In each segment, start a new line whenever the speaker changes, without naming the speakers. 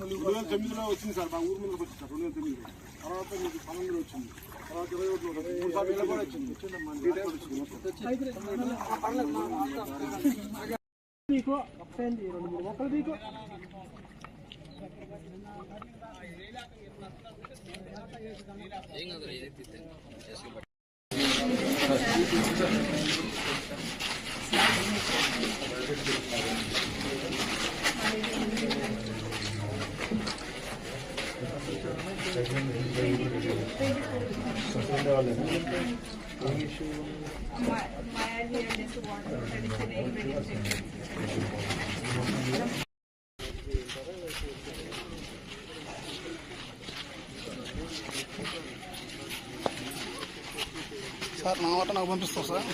రెండు వేల తొమ్మిదిలో వచ్చింది సార్ మా ఊరు మీదకి వచ్చింది సార్ రెండు వేల తొమ్మిదిలో. తర్వాత మీకు పన్నెండులో వచ్చింది. తర్వాత ఇరవై ఒకటిలో మూడు సార్లు కూడా వచ్చింది.
మీకు రెండు మూడు మొక్కలు మీకు.
సార్ నా మాట నాకు పంపిస్తాం సార్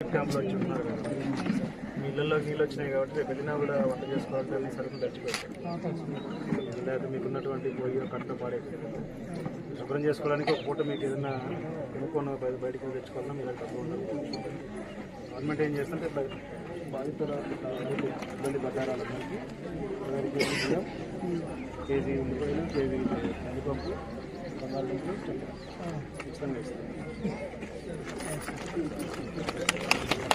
క్యాంప్లో వచ్చి ఉన్నారు మీ నీళ్ళు వచ్చినాయి కాబట్టి రేపు వెళ్ళినా కూడా వంట చేసుకోవాలి సరుకులు తెచ్చిపెట్టారు లేదా మీకున్నటువంటి పోయి కట్ట పాడే శుభ్రం చేసుకోవడానికి ఒక పూట మీకు ఏదైనా కొనుక్కొని బయట బయటకు తెచ్చుకోవాలన్నా మీరు తక్కువ ఉండాలి గవర్నమెంట్ ఏం చేస్తుంటే బాధితుల ఇబ్బంది ఇరవై కేజీ బియ్యం కేజీ కందిపప్పు బంగాళదుంపలు ఉచితంగా?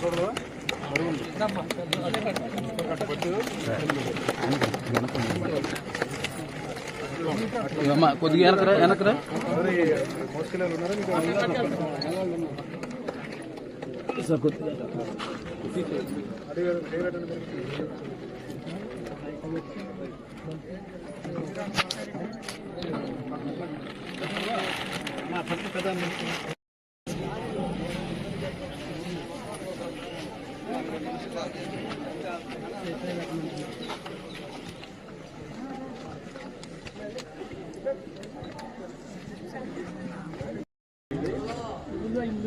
బరువు ఉంది. కట్టపట్టు
కొద్దిగా వెనకరా వెనకరా.
ఎవరు మోసుకెళ్ళారు ఉన్నారా
సార్ కొద్దిగా
చేయగట్టండి మరి. నా పట్టు కదా
ఇల్లు ఇల్లు పక్కన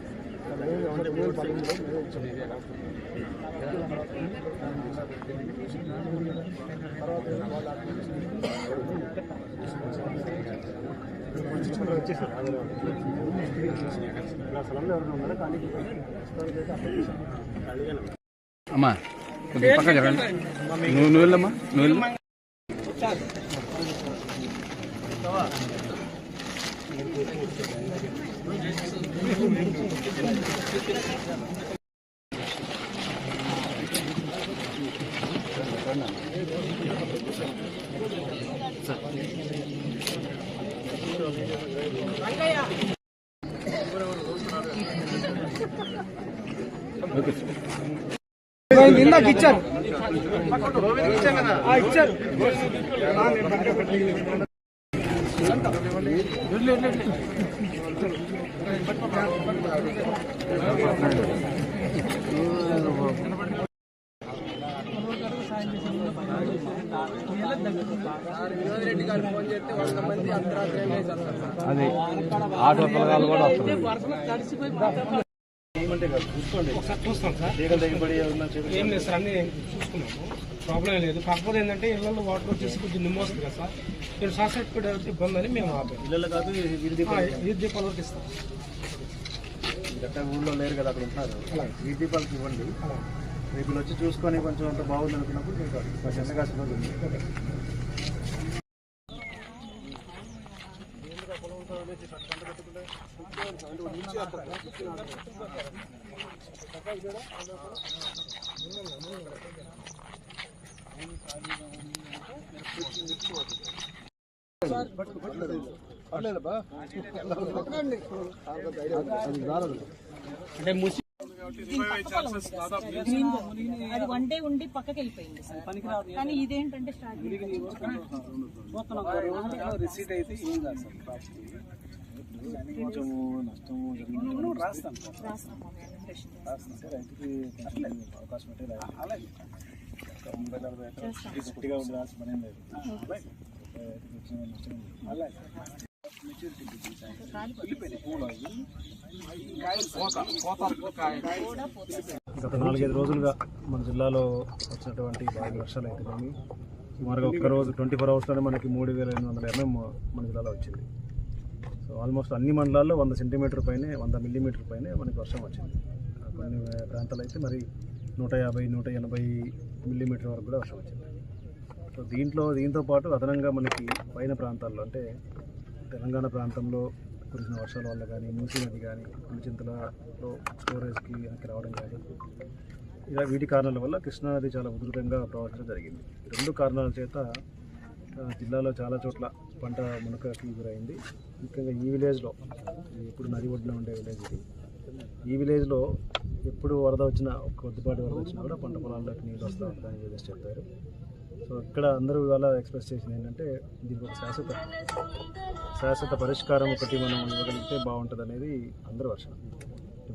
అమ్మా కొద్దిగా పక్క జరగండి నువ్వు నువ్వు వెళ్ళమ్మా నువ్వు వెళ్ళమ్మా. ఓకే సార్
ఇందాక ఇచ్చారు. ఇచ్చారు.
అదే ఆటో పిల్లగాళ్ళు కూడా వస్తారు
ఏమంటే కాదు చూసుకోండి.
ఒకసారి చూస్తాం సార్.
తీగల దగ్గర ఏమన్నా చేతులు
ఏం లేదు సార్ అన్ని చూసుకున్నాము. ప్రాబ్లం లేదు. కాకపోతే ఏంటంటే ఇళ్ళల్లో వాటర్ వచ్చేసి కొంచెం నిమ్మ వస్తుంది కదా సార్. నేను షార్ట్ సర్క్యూట్ ఇబ్బంది అని మేము ఆపాము
ఇళ్ళలో కాదు వీధి
ఆ, వీధి దీపాల వరకు ఇస్తాం.
గట్ట ఊళ్ళో లేరు కదా అక్కడ ఉంటారు. వీధి దీపాలకు ఇవ్వండి. రేపు వీళ్ళు వచ్చి చూసుకొని కొంచెం అంత బాగుంది అనుకున్నప్పుడు మీకు కొంచెం రోజు ఉంది.
అంటే ముసి
అది వన్ డే ఉండి పక్కకి వెళ్ళిపోయింది కానీ ఇదేంటంటే స్టార్ట్
రిసీట్ అయితే ఏం కాదు సార్ కాస్ట్ కొంచెము నష్టము జరిగింది. రాస్తాను. సార్ రాస్తాను. సార్ రైతుకి కొంచెం అవకాశం ఉంటే అలాగే. ముంబై నలభై ఎకరాలు గట్టిగా ఉండి రాసి పని లేదు. అలాగే.
గత నాలుగైదు రోజులుగా మన జిల్లాలో వచ్చినటువంటి భారీ వర్షాలు అయితే కానీ సుమారుగా ఒక్క రోజు ట్వంటీ ఫోర్ అవర్స్లోనే మనకి మూడు వేల ఎనిమిది వందల ఎంఎం మన జిల్లాలో వచ్చింది. సో ఆల్మోస్ట్ అన్ని మండలాల్లో వంద సెంటీమీటర్ పైనే వంద మిల్లీమీటర్ పైనే మనకి వర్షం వచ్చింది. కొన్ని ప్రాంతాలు అయితే మరి నూట యాభై నూట ఎనభై మిల్లీమీటర్ వరకు కూడా వర్షం వచ్చింది. సో దీంట్లో దీంతో పాటు అదనంగా మనకి పైన ప్రాంతాల్లో అంటే తెలంగాణ ప్రాంతంలో కురిసిన వర్షాల వల్ల కానీ మూసీ నది కానీ పులిచింతలలో స్టోరేజ్కి వెనక్కి రావడం కానీ ఇలా వీటి కారణాల వల్ల కృష్ణానది చాలా ఉధృతంగా ప్రవహించడం జరిగింది. రెండు కారణాల చేత జిల్లాలో చాలా చోట్ల పంట మునకకి గురైంది. ముఖ్యంగా ఈ విలేజ్లో ఇప్పుడు ఎప్పుడు నది ఒడ్డున ఉండే విలేజ్ ఇది. ఈ విలేజ్లో ఎప్పుడు వరద వచ్చినా ఒక కొద్దిపాటి వరద వచ్చినా కూడా పంట పొలాల్లోకి నీళ్ళు వస్తూ ఉంటాయని చెప్పేసి చెప్పారు సో ఇక్కడ అందరూ ఇవాళ ఎక్స్ప్రెస్ చేసింది ఏంటంటే దీనికి ఒక శాశ్వత శాశ్వత పరిష్కారం ఒకటి మనం ఇవ్వగలిగితే బాగుంటుంది అనేది అందరూ వర్షం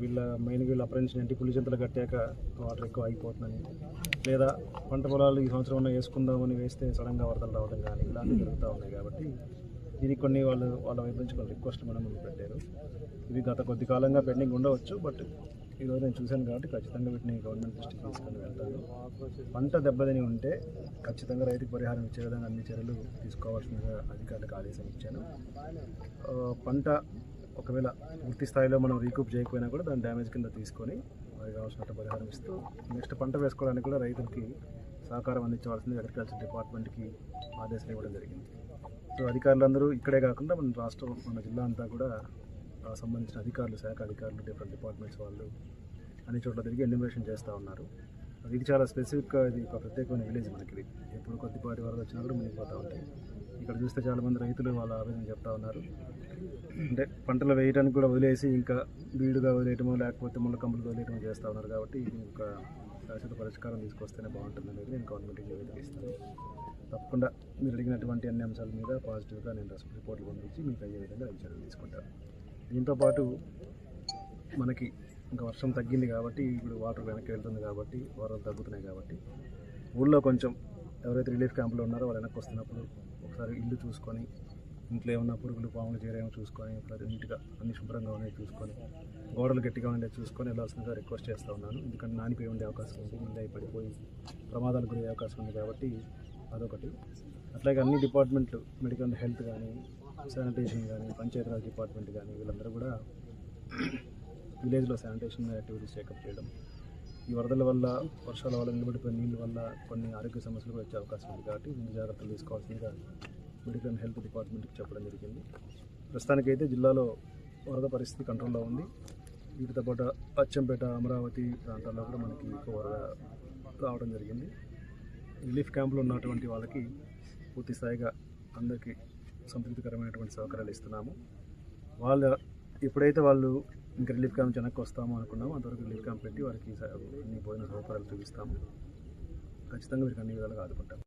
వీళ్ళ మెయిన్ వీళ్ళ అప్రెంటిస్ ఇంటి పులిచింతలు కట్టాక వాటర్ ఎక్కువ ఆగిపోతుందని. లేదా పంట పొలాలు ఈ సంవత్సరం ఉన్న వేసుకుందామని వేస్తే సడన్గా వరదలు రావడం కానీ ఇలాంటివి జరుగుతూ ఉన్నాయి కాబట్టి దీనికి కొన్ని వాళ్ళు వాళ్ళ వైపు నుంచి కొన్ని రిక్వెస్ట్ మనం ముందు పెట్టారు. ఇవి గత కొద్ది కాలంగా పెండింగ్ ఉండవచ్చు బట్ ఈరోజు నేను చూశాను కాబట్టి ఖచ్చితంగా వీటిని గవర్నమెంట్ దృష్టికి తీసుకొని వెళ్తాను. పంట దెబ్బతిని ఉంటే ఖచ్చితంగా రైతుకు పరిహారం ఇచ్చే విధంగా అన్ని చర్యలు తీసుకోవాల్సిందిగా అధికారులకు ఆదేశం ఇచ్చాను. పంట ఒకవేళ పూర్తి స్థాయిలో మనం రీకూప్ చేయకపోయినా కూడా దాని డ్యామేజ్ కింద తీసుకొని వారికి కావాల్సినట్టు పరిహారం ఇస్తూ నెక్స్ట్ పంట వేసుకోవడానికి కూడా రైతులకి సహకారం అందించవలసింది అగ్రికల్చర్ డిపార్ట్మెంట్కి ఆదేశాలు ఇవ్వడం జరిగింది. సో అధికారులందరూ ఇక్కడే కాకుండా మన రాష్ట్రం మన జిల్లా అంతా కూడా సంబంధించిన అధికారులు శాఖ అధికారులు డిఫరెంట్ డిపార్ట్మెంట్స్ వాళ్ళు అన్ని చోట్ల తిరిగి ఎన్యూమరేషన్ చేస్తూ ఉన్నారు. ఇది చాలా స్పెసిఫిక్గా ఇది ఒక ప్రత్యేకమైన విలేజ్ మనకి. ఇది ఎప్పుడు కొద్దిపాటి వరద వచ్చినా కూడా మునిగిపోతూ ఉంటాయి. ఇక్కడ చూస్తే చాలామంది రైతులు వాళ్ళ ఆవేదన చెప్తా ఉన్నారు. అంటే పంటలు వేయడానికి కూడా వదిలేసి ఇంకా బీడుగా వదిలేయటమో లేకపోతే ముళ్ళ కంపులు వదిలేయటమో చేస్తూ ఉన్నారు కాబట్టి ఇది ఒక శాశ్వత పరిష్కారం తీసుకొస్తేనే బాగుంటుంది అనేది నేను గవర్నమెంట్కి నివేదిక ఇస్తాను తప్పకుండా మీరు అడిగినటువంటి అన్ని అంశాల మీద పాజిటివ్గా నేను రిపోర్ట్లు పంపించి మీకు అయ్యే విధంగా చర్యలు తీసుకుంటాను. దీంతోపాటు మనకి ఇంకా వర్షం తగ్గింది కాబట్టి ఇప్పుడు వాటర్ వెనక్కి వెళ్తుంది కాబట్టి వరదలు తగ్గుతున్నాయి కాబట్టి. ఊళ్ళో కొంచెం ఎవరైతే రిలీఫ్ క్యాంపులో ఉన్నారో వాళ్ళు వెనక్కి వస్తున్నప్పుడు ఒకసారి ఇల్లు చూసుకొని ఇంట్లో ఏమన్నా పురుగులు పాములు చేరేమో చూసుకొని ఒకసారి నీట్గా అన్ని శుభ్రంగా ఉన్నాయి చూసుకొని గోడలు గట్టిగా ఉండే చూసుకొని వెళ్ళాల్సిందిగా రిక్వెస్ట్ చేస్తూ ఉన్నాను. ఎందుకంటే నానిపోయి ఉండే అవకాశం ఉంది ముందే పడిపోయి ప్రమాదాలకు గురయ్యే అవకాశం ఉంది కాబట్టి అదొకటి. అట్లాగే అన్ని డిపార్ట్మెంట్లు మెడికల్ హెల్త్ కానీ శానిటేషన్ కానీ పంచాయతీరాజ్ డిపార్ట్మెంట్ కానీ వీళ్ళందరూ కూడా విలేజ్లో శానిటేషన్ యాక్టివిటీస్ చెకప్ చేయడం ఈ వరదల వల్ల వర్షాల వల్ల నిలబడిపోయిన నీళ్ళ వల్ల కొన్ని ఆరోగ్య సమస్యలు కూడా వచ్చే అవకాశం ఉంది కాబట్టి ముందు జాగ్రత్తలు తీసుకోవాల్సిందిగా మెడికల్ అండ్ హెల్త్ డిపార్ట్మెంట్కి చెప్పడం జరిగింది. ప్రస్తుతానికైతే జిల్లాలో వరద పరిస్థితి కంట్రోల్లో ఉంది. వీటితో పాటు అచ్చంపేట అమరావతి ప్రాంతాల్లో కూడా మనకి ఎక్కువ వరద రావడం జరిగింది. రిలీఫ్ క్యాంపులో ఉన్నటువంటి వాళ్ళకి పూర్తి స్థాయిగా అందరికీ సంతృప్తికరమైనటువంటి సౌకర్యాలు ఇస్తున్నాము. వాళ్ళ ఎప్పుడైతే వాళ్ళు ఇంకా రిలీఫ్ క్యాంప్ వెనక్కి వస్తాము అనుకున్నాము. అంతవరకు రిలీఫ్ క్యాంప్ పెట్టి వారికి అన్ని భోజన సౌకర్యాలు చూపిస్తాము. ఖచ్చితంగా వీరికి అన్ని విధాలుగా ఆదుకుంటాం